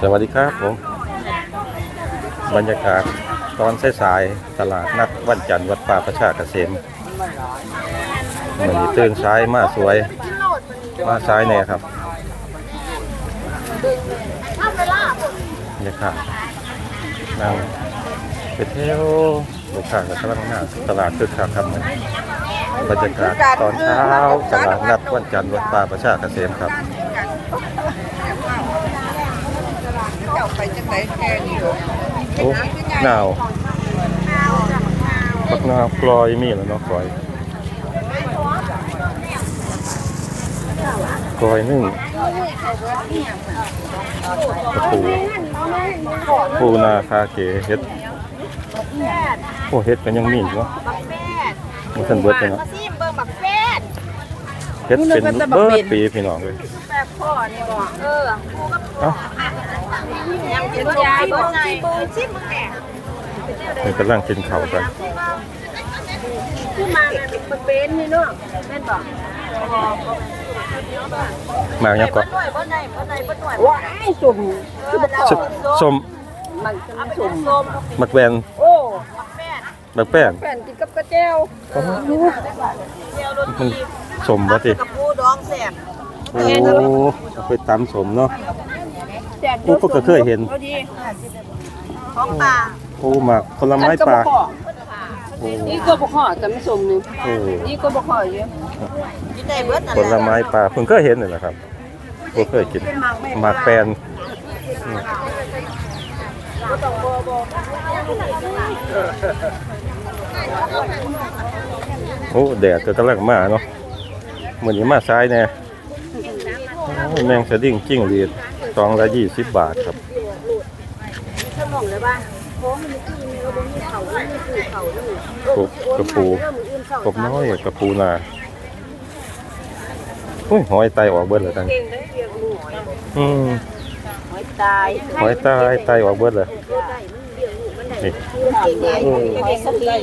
สวัสดีครับผมบรรยากาศตอนสายๆตลาดนัดวันจันทร์วัดป่าประชาเกษมเหมือนนี้ตื่นสายมาสวย มาซ้ายแน่ครับบรรยากาศนั่งไปเที่ยวบรรยากากับตลาดหน้าตลาดคึกคักครับบรรยากาศตอนเช้าตลาดนัดวันจันทร์วัดป่าประชาเกษมครับ เจ้าไปจังไดแค่นี้ลูก โอ้หนาวปักหนาวกลอยมีแล้วเนาะกลอยกลอยนึ่งกระปูปูนาคาเกเฮ็ดโอ้เฮ็ดกันยังมีอยู่เนาะมันทันเบิดเลยเนาะมาซิมเบิ่งบักแฟดเฮ็ดเป็นเบิดปีพี่น้องเลยแบบพ่อนี่บ่เออเอ้ายังเป็ นยายบ่ไงเบิ่งซิมมึงแหน่มันกำลังกินข้าวกันคือมาเนี่ยมันเป็นนี่เนาะแม่นบ่มายังก็บ่หน่วยบ่ไหนบ่ไหนบ่หน่วยว้ายสุ่มคือบ่สส้มมันสุ่มส้มมักแวนโอ้มักแป้งแฟนกินกับกระเจียวมันสมบ่ติกับปูดองแซ่บโอ้เอาไปตำสมเนาะ แซ่บโอ้ก็เคยเห็นพอดีของป่าโอ้หมักผลไม้ป่าโอ้นี่ก็บ่ขอจะไม่สมนึงโอ้นี่ก็บ่ขอเยอะกินได้เบิดนั่นผแหละลไม้ป่าเพิ่งเคยเห็นนี่แหละครับบ่เคยกินหมากแปนอืมโอ้แดดก็กำลังมาเนาะมื้อนี้มาซ้ายแน่โอ้แมงสะดิ่งจิ้งหรีด ตองละ20บาทครับสมองเลยป่ะโค้งมันกินเราบ่มีเขาไม่มีปูเขานี่กบกระปูกบน้อยกระปูนาโอ้ยหอยไตออกเบิดเลยตังเก่งอืมหอยตายหอยไตไตออกเบิดเลยนี่หอยสลี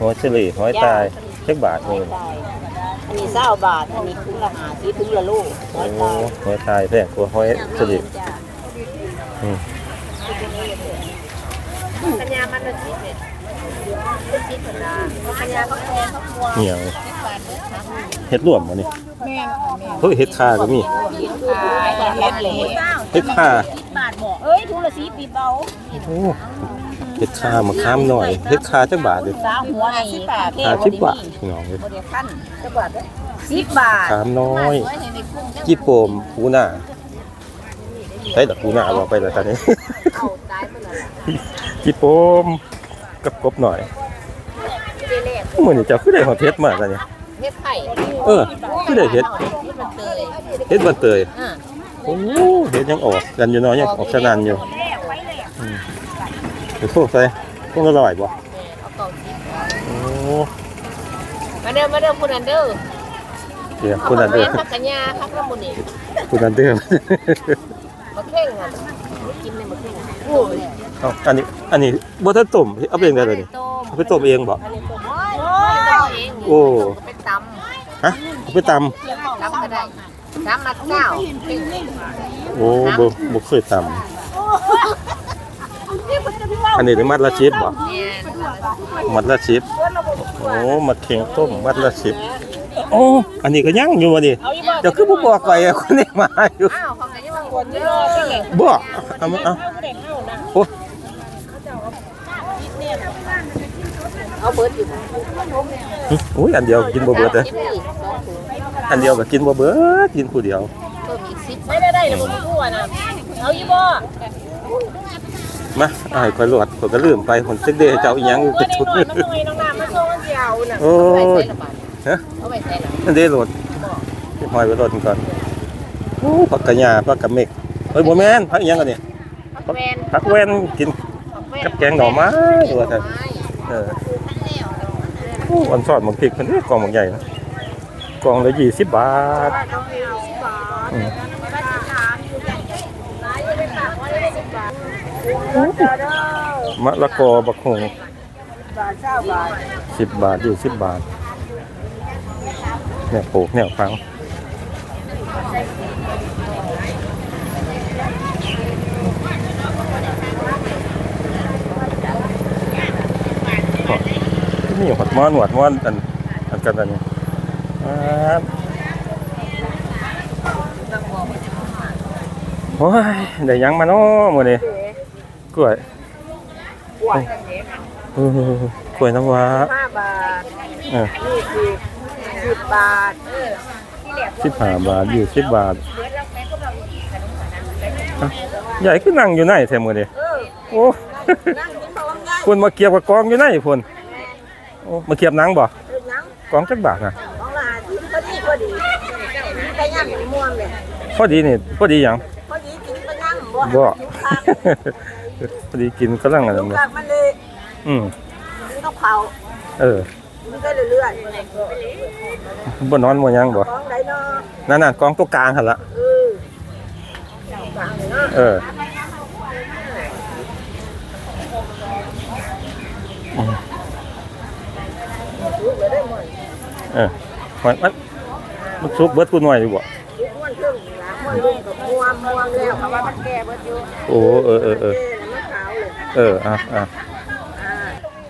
หอยเฉลี่หอยตายเจ็กบาทนี่อั นนี้เศร้าบาท อันนี้ถุงละหาสีถุงละลูกหโอ้อยตายหอยตายแพงกว่าหอยเฉลี่อืมปัญญามันละสิบเอ็ดสิบธรรมดาปัญญาก็แพงก็กลัวเหนียวเฮ็ดร่วมบ่นี่เฮ้ยเฮ็ดคาก็มีขายเฮ็ดเหลเฮ็ดคาบาทบอกเอ้ยถุงละสีปีเบา โอ้ เฮ็ดคามะขามหน่อยเฮ็ดคาจักบาทเด้สาวหัวไอ้สิบบาทคาสิบบาทพี่น้องเอ้ยเดี๋ยวขั้นจะบาทสิบบาทขามน้อยจีโปมปูนาใช้ดอกปูนาบ่ไปแล้วตอนนี้เอาตายไปเลยจีโปมกับกบหน่อยไม่ได้แลกมื้อนี้เจ้าคือได้ฮอดเฮ็ดมาซะเนี่ยเฮ็ดไข่เออคือได้เฮ็ดเฮ็ดมันเตยเฮ็ดบันเตยอ่าโอ้เฮ็ดยังออกกันอยู่เนาะยังออกสนานอยู่อืม ไปโทษใส่พวกละร้อยบ่เอาเก่าสิโอ้มาเด้อมาเด้อพูนันเด้อเดี๋ยวคุณอันเด้อพักกัญญาครับแล้วมื้อนี้คุณอันเด้อมาเข่งอะกินในมาเข่งโอ้ยเอาอันนี้อันนี้บ่ทันต้มเอาไปเองได้เลยนี่ต้มเอาไปต้มเองบ่อันนี้ต้มโอ้ยต้มเองโอ้เป็นตำฮะเอาไปตำตำก็ได้ตำมัดเก้าโอ้บ่บ่เคยตำ อันนี้ได้มัดละ10บ่เนี่ยมัดละ10โอ้มัดเข่งต้มมัดละ10โอ้อันนี้ก็ยังอยู่บ่นี่เจ้าคือบ่บอกไว้อะคนนี้มาอยู่อ้าวเขาก็ยังว่าคนเยอะไปเลยบ่เอามาเอาโอ้เอาเบิดอยู่โอ้ยอันเดียวกินบ่เบิดเด้ออันเดียวก็กินบ่เบิดกินผู้เดียวเพิ่มอีกสิบไม่ได้ได้เลยผมกลัวนะเอาอยู่บ่ มาเอาให้ข่อยรวดข่อยก็ลืมไปคนจักเด้เจ้าอีหยังอยู่ก็กระได้ชุดหน่อยมันต้องไงน้องน้ำมันส่งมันเดียวน่ะโอ้ยฮะเอาไปใส่ละอันเด้รถเก็บหอยไว้รถก่อนโอ้ผักกะหญ้าผักกะเมกเฮ้ยบ่แม่นผักอีหยังกันนี่ผักแวนผักแว่นกินกับแกงหน่อไม้ว่าซั่นเออโอ้อันซอดหมักพริกเพิ่นเด้กล่องหมักใหญ่นะกล่องละ20บาทอืม มะละกอบักหงสิบบาทอยู่สิบบาท เนี่ยปลูกเนี่ยฟังนี่หัดม้อนหัดม้อนอันอันกันอันนี้โอ้ยเดี๋ยวยังมาเนาะมื้อนี้ กล้วยกล้วยเออกล้วยน้ำว้าห้าบาทเออยี่สิบสิบบาทสิบห้าบาทยี่สิบบาทอะใหญ่ขึ้นนั่งอยู่ไหนแท้มื้อนี้เออโอ้นั่งกินพร้อมกันคุณมาเกียบกับกองอยู่ไหนพุ่นโอ้มาเกียบหนังบ่เออนั่งกองจักบาทน่ะของลาที่พอดีพอดีมีกระย่ำม่วงเลยพอดีนี่พอดีหยังพอดีกินกระย่ำบ่บ่อยู่ข้าง พอดีกินกำลังอันอนั้ยู่นเลยข้างมันเลยอืมกินข้าวเผาเออมันก็เรื่อยบ่นอนบ่หยังบ่ๆของไหนเนาะนั่นน่ะกองตัวกลางหั่นละเออฟังเนาะเอออืมรู้เลยได้หมดเออมันมันมันซุกเบิดกูหน่อยอยู่บ่ทุกม้วนเครื่องนะม้วนลุงกับม่วงม่วงแล้วเพราะว่ามันแก่เบิดอยู่โอ้เออเออเออแก่แล้วมันขาว เอออะอะ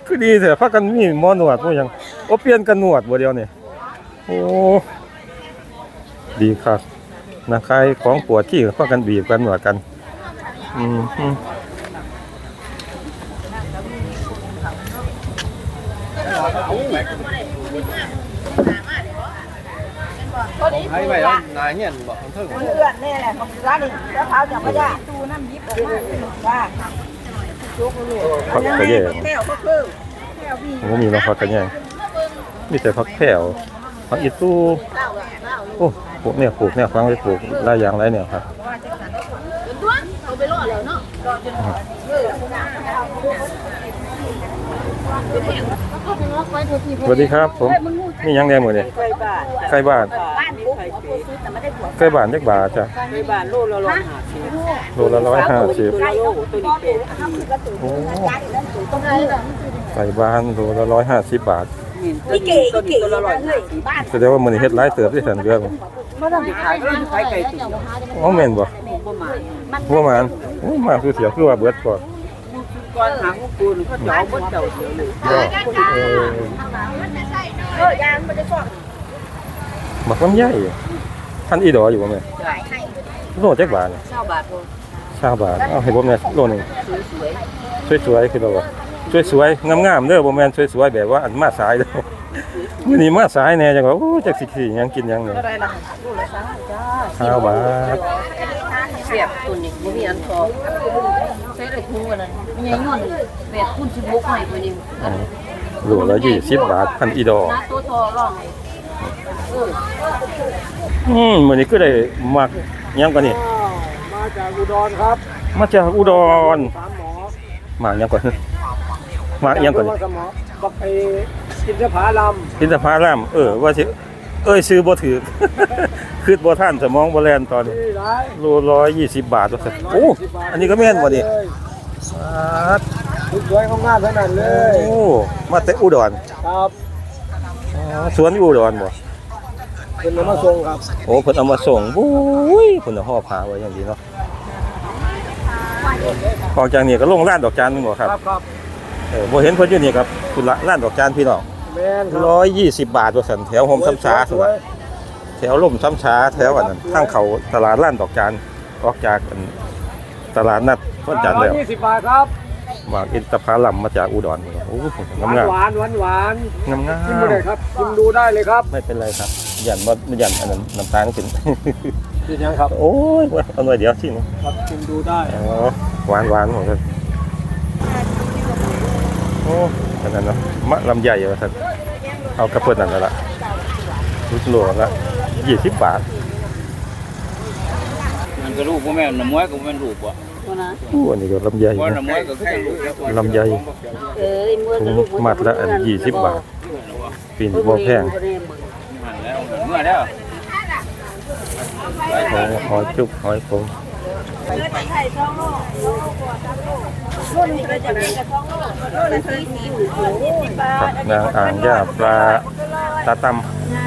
คือดีแท้พากันมีหมอหนวดบ่หยังโอเปลี่ยนกันหนวดบ่เดียวนี่โอ้ดีครับนะใครของปวดขี้พากันบีบกันหนวดกัน อืมให้ไปแล้วนายเงี้ยบอกเพิ่งมันเลื่อดแน่แหละของร้านนี้แล้วเท้าจะไม่ได้ตูน้ำยิบออกมาว่า ผักกระแยงผมก็มีน้องผักกระแยงมีแต่ผักแถวผักอีตู้โอ้ปลูกเนี่ยปลูกเนี่ยฟังไปปลูกหลายอย่างไรเนี่ยครับ สวัสดีครับผมนี่ยังแดงหมดเนี่ยไก่บ้านไก่บ้านบ้านปุ๊บเอาไปซื้อแต่ไม่ได้ผัวไก่บ้านจักบาทจ้ะไก่บ้านโลละร้อยห้าสิบโลละร้อยห้าสิบตัวละโลตัวนี้เป็นทำคือกระตุ้นโอ้ต้องให้แบบไก่บ้านโลละร้อยห้าสิบบาทนี่เก๋เก๋ละร้อยห้าสิบบ้านแสดงว่ามันเฮ็ดหลายเติบที่สันเดือนเมื่อทำขายก็ขายไก่ตุ๋นอ๋อแม่นบ่ประมาณหัวมันโอ้มาคือเสียคือว่าเบิดก่อน ก่อนหางกูนก็จ่อบิ้ลเจ้าเดียวเลยก็เออเออยางมันจะสอดหมักลำไยท่านอีดออยู่บ่แม่โลเจักบาทเก้าบาทโลชาบาทเอาให้ผมเนี่ยโลนึงสวยสวยคือเราสว่าสวยๆงามๆเด้อบ่แม่นสวยๆแบบว่าอันมาสายเด้อมื้อนี้มาสายแน่จังว่าโอ้จักสิขี้หยังกินหยังเนี่ยๆอะไรล่ะลูกละสามจ้าห้าบาท เสียบตัวนี้บ่มีอันทองใช้ได้คุ้มกันนั้นมันยังย้อนแปดคูณ16ให้ตัวนี้อืมโลละ20บาทพันอีดอนะตัวทอร่องเอออืมมื้อนี้ก็ได้มักหยังกว่านี่มาจากอุดรครับ มาจากอุดรสามหมอมาหยังก่อนมาหยังก่อนนี่สมอบอกไอ้กินสะผาลอินทผลัมเออว่าสิเอ้ยซื้อบ่ถือ คือบ่ทันสมองบ่แล่นตอนำนี้นี่ร้ายโล120บาทว่าซั่นโอ้อันนี้ก็แม่นบ่นี่เลยบาททุกสวยของงานเท่านั้นเลยโอ้มาแต่อุดรครับอ๋อสวนอยู่อุดรบ่เป็นน้ำมาส่งครับโอ้เพิ่นเอามาส่งบุ้ยเพิ่นเอาห่อผ้าไว้อย่างดีเนาะออกจากนี่ก็ลงร้านดอกจานนึงบ่ครับครับครับเออบ่เห็นเพิ่นอยู่นี่ครับคุณละร้านดอกจานพี่น้องแมนครับ120 บาทว่าซั่นแถวโฮมซ้ำช้าสซั่นวยน่ะ แถวล่มซ้ำช้าแถวอันนั้นทางเขาตลาดร้านดอกจานออกจากอันตลาดนัดวันจันทร์แล้วยี่สิบบาทครับมาอินทผลัมมาจากอุดรนี่โอ้งามหวานงามหวานหวานหวานงามงากินไม่ได้มครับกินดูได้เลยครับ ไม่เป็นไรครับยันบ่ยันอันนั้นน้ำตาลขึ้นกินยังครับ โอ้ยเอาหน่อยเดียวสิเนาะครับกินดูได้อ๋อหวานหวานหมดเลยโอ้ขนาดนั้นเนาะมะลำใหญ่เหรอท่านเอากระเพื่อนนั่นแล้วละรุดโลละ ยี่สิบบาท มันก็ลูกบ่แม่นน้ำมวยก็บ่แม่นลูกบ่ตัวนะอู้อันนี้ก็ลำใหญ่ว่านะน้ำมวยก็แค่ลูกแล้วลำใหญ่เอ้ยมื้อถุก็งลูกมัดละอันยี่สิบบาทปีนบ่แพงหันแล้วหันเมื่อแล้วหอยหอยจุ๊บหอยผมไข่ทองโลโลกว่าสามโลโลนึงจะได้กระทองโลโลละสี่สิบยี่สิบบาผัทกนางอ่างย่าปลาตาตพ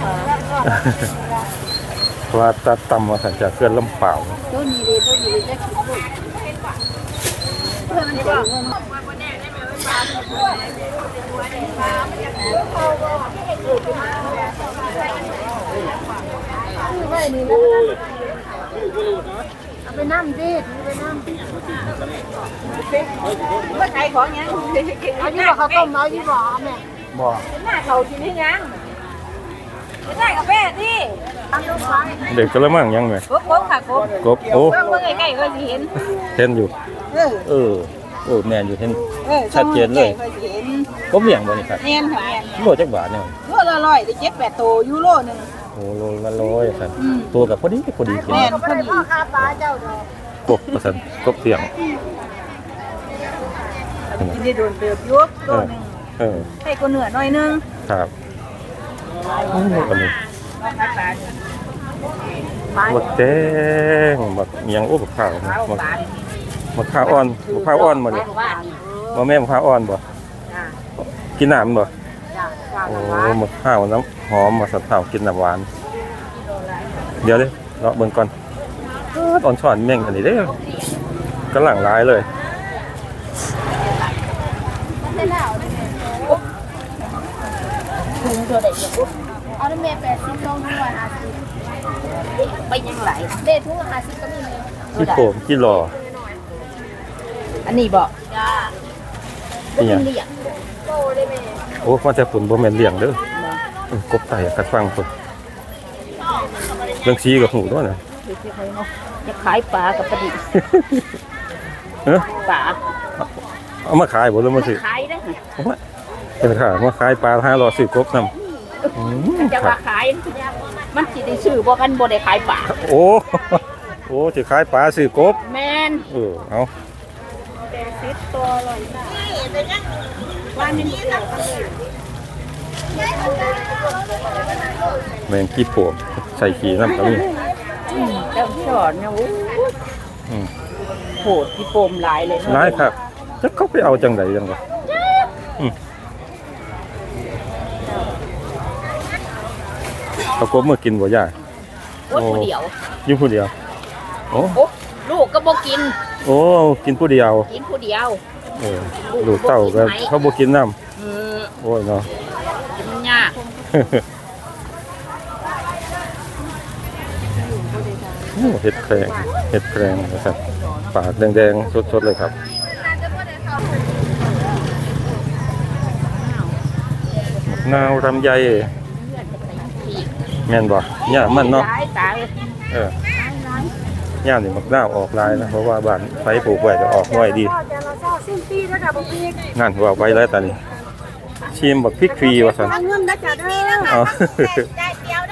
ว่าซื้ออืมตัวนึงกับพวกนี้ตัวนึงกับพวกกินเนาะตัวละตัวบักใหญ่เนาะโลละ40บาทโอ้ยตัวลยกับตัวบักใหญ่กินสิได้ล่ะแม่นสองมื้อก็ยังบ่เลยครับเพราะว่าตัดต่ำมาสันจากเคลื่อนลำเปล่าตัวนี้เลยตัวนี้เลยจะคิดลูกไปน้ำดิไปน้ำเมื่อใครของยังอันนี้เขาต้มน้อยที่บอแม่บ่หน้าเขากินให้ยัง นี่เด็กกระมังยังไงกบกบค่ะกบกบโอ้เบิ่งเบิ่งใกล้ๆก็สิเห็นเห็นอยู่เออเออโอ้แม่นอยู่เห็นออชัดเจนเลยก็สิเห็นกบเลี้ยงบ่นี่ครับแม่นค่ะแม่นโลจักบาทเนี่ยโลละร้อยได้เจ็ดแปดโตยูโรหนึงโอ้โลละร้อยครับตัวกับพอดีพอดีกินแม่นพอดีกบประสันกบเลี้ยงกินได้โดนเติบอยุบโลเออหนึงเออให้ก็เหนือหน่อยหนึงครับโอ้อันนี้ บักแดงบักเมียงโอ้บักข้าวนะบักบักข้าวอ่อนบักข้าวอ่อนบ่นี่ยบ่แม่บักข้าวอ่อนบ่กินน้ำบ่โอ้มะพร้าวน้ำหอมมาสับเผากินน้ำหวาน เดี๋ยวเลยเลาะเบิ่งก่อนเอิ้นช้อนแม่งอันนี้เด้อกำลังร้ายเลยถุงตัวเอา น้ำเมย์แปดสิบลงทุกวันห้าสิบไปยังไหลเด็ดทุกวันห้าสิบก็มีเลยที่โผมที่รออันนี้บ่จ้านี่หยังเหลี่ยมโอ้มาแต่ฝุ่นบ่แม่นเลี้ยงเด้อเออกบไต่กัดฟังพุ่นเรื่องซีกับหูด้วยนะจะขายปลากับปลาดิบเอ้อปลาเอามาขายบ่หรือมาซื้อขายได้อโอ้ยเป็นค่ะมาขายปลา5รอซื้อกบนำอืม จะครัว่าบขายมันสิได้ซื้อบ่กันบ่ได้ขายปลาโอ้โอ้สิขายปลาซื้อกบแม่นเออเอาสิบตัวลอยจ้าว่ามันเกี่ยวกันเลยแมงขี้โผมใส่ขี้น้ำก็มีเจ้าสอนเนี่ยโอ้อืมโหดที่โปมหลายเลยเนาะร้ายครับจะเขาไปเอาจังไดจังวะอืม เอากบมากินบ่ย่าโอ้ยผู้เดียวอยู่ผู้เดียว โอ้โอ้ลูกก็บ่กิน โอ้ กินผู้เดียว กินผู้เดียวเออลูกเต้าก็เขาบ่กินน้เออำโอ้ยเนาะกินยากโอ้เห็ดแครงเห็ดแครงนะครับ ปากแดงๆ สดๆ เลยครับนาวรำไย แม่นบ่ย่ามันเนาะตายตายเออย่ามนี่มักน่าวออกลายนะเพราะว่าบ้านไฟปลูกไว้ก็ออกน้อยดีงานว่าไว้แล้วตอนนี้ชิมบักพริกฟรีว่าซั่นเงินได้จ้ะเด้อเอา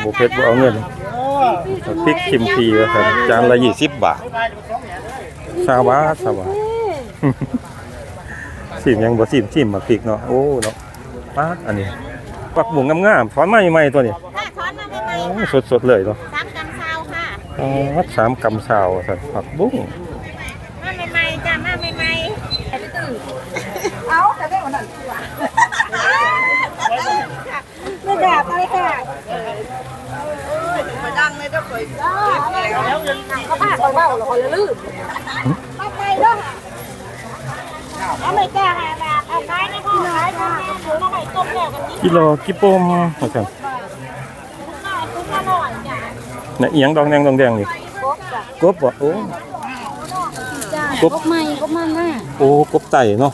บ่เผ็ดบ่เอาเงินบักพริกชิมฟรีว่าซั่นจานละ20บาทสาวาสาวาชิมยังบ่ชิมชิมบักพริกเนาะโอ้เนาะปาดอันนี้ปักบุ้งงามๆถอนมาใหม่ๆตัวนี้ ถ้าถอนมาใหม่โอ้สดๆเลยเนาะๆสามกำซาวค่ะอ๋อสามกำสาวว่าซั่นผักบุ้งมาใหม่ๆจ้ามาใหม่ๆไปตื่นเอาแต่ได้วันนั้นตัวไม่ด่าไปค่ะมาดังเลยทุกคนเขาพาเขาเล่าเราคนละลืมมาไปด้วยเอาไม่กล้าหาบาทเอาไม้ไม่พอไม้พอถือมาใหม่ต้มแล้วกันนี่กิโลกิโปมว่าซั่น ตุ้มมาหน่อยจ้ะ น่ะเอียงดองแดงดองแดงนี่กบจ้ะกบบ่โอ้ จ้ากบ บใหม่กบมันหน้าโอ้กบไต่เนาะ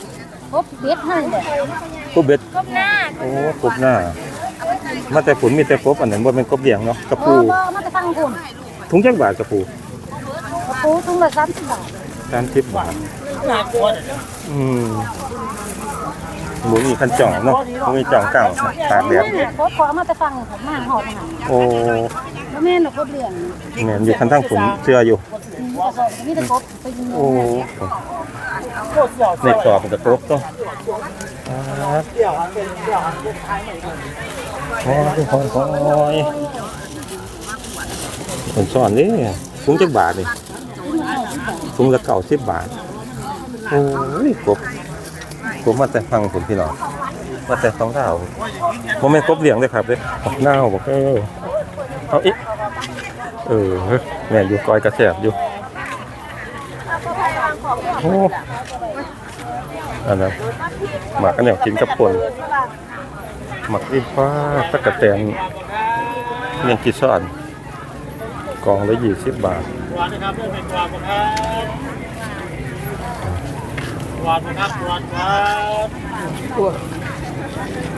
กบเบ็ดให้เด็ดกบเบ็ดกบหน้าโอ้กบหน้า มาแต่ฝนมีแต่กบอันนั้นบ่เป็นกบเลี้ยงเนาะกระโอ้ปูบ่มาจะฟังคุณถุงจักบาทกระปูกระปูทุ่งละสามสิบบาท30บาทอืม บ่มีคันจ่องเนาะบ่มีจ่องเก่าตากแดดกบขอมาจะฟังผมมาหอมหาโอ้แล้วแม่หนูกบเลี้ยงแม่นอยู่คันทางผมเชื่ออยู่มีแต่กบไปยิงโอ้ในกรอบมันก็กบเนาะครับเดี๋ยวเป็นเดี๋ยวเป็นท้ายหน่อยโอ้ยโอ้ยโอ้ยผมสอนนี่ถุงจักบาทนี่ถุงละเก่าสิบบาทโอ้ยกบ กบมาแต่ฟังผมพี่น้องมาแต่ฟังเท่าผมไม่กบเลี้ยงเลยครับเด้อหน้าบอกเออเอาอีกเออแม่อยู่กอยกระแสบอยู่โอ้อันนั้นหมักกันอย่างกินกับปนหมักอินฟ้าตะกะแตนเลี้ยกิซ่อนกองละยี่สิบบาท วานนะครับเรื่องเป็นหวานครับหวานนะครับหวานครับ